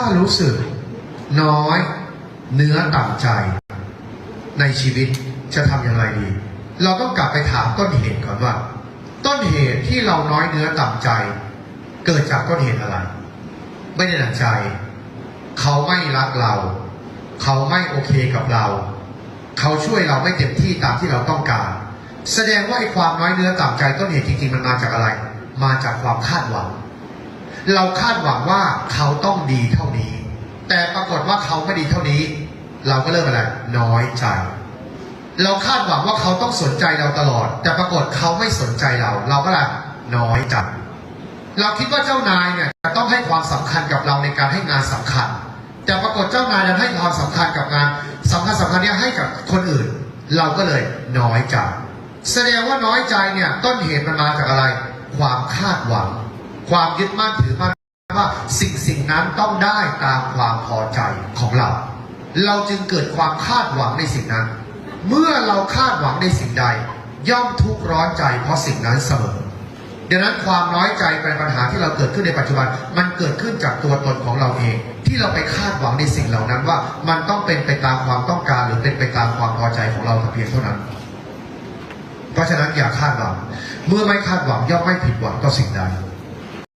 ารู้สึกน้อยเนื้อต่ำใจในชีวิตจะทำอย่างไรดี เราต้องกลับไปถามต้นเหตุก่อนว่า ต้นเหตุที่เราน้อยเนื้อต่ำใจ เกิดจากต้นเหตุอะไร ไม่ได้ดังใจ เขาไม่รักเรา เขาไม่โอเคกับเรา เขาช่วยเราไม่เต็มที่ตามที่เราต้องการ แสดงว่าไอ้ความน้อยเนื้อต่ำใจต้นเหตุจริงๆมันมาจากอะไร มาจากความคาดหวัง เราคาดหวังว่าเขาต้องดีเท่านี้ แต่ปรากฏว่าเขาไม่ดีเท่านี้ เราก็เริ่มอะไรน้อยใจ เราคาดหวังว่าเขาต้องสนใจเราตลอด แต่ปรากฏเขาไม่สนใจเรา เราก็ละน้อยใจเราคิดว่าเจ้านายเนี่ยจะต้องให้ความสำคัญกับเราในการให้งานสำคัญ แต่ปรากฏเจ้านายดันให้ความสำคัญกับงานสำคัญสำคัญเนี้ให้กับคนอื่น เราก็เลยน้อยใจแสดงว่าน้อยใจเนี่ยต้นเหตุมันมาจากอะไร ความคาดหวัง ความยึดมั่นถือมั่นว่าสิ่งสิ่งนั้นต้องได้ตามความพอใจของเรา เราจึงเกิดความคาดหวังในสิ่งนั้น เมื่อเราคาดหวังในสิ่งใด ย่อมทุกข์ร้อนใจเพราะสิ่งนั้นเสมอดังนั้นความน้อยใจเป็นปัญหาที่เราเกิดขึ้นในปัจจุบัน มันเกิดขึ้นจากตัวตนของเราเอง ที่เราไปคาดหวังในสิ่งเหล่านั้นว่า มันต้องเป็นไปตามความต้องการ หรือเป็นไปตามความพอใจของเราเพียงเท่านั้น เพราะฉะนั้นอย่าคาดหวัง เมื่อไม่คาดหวังย่อมไม่ผิดหวังต่อสิ่งใด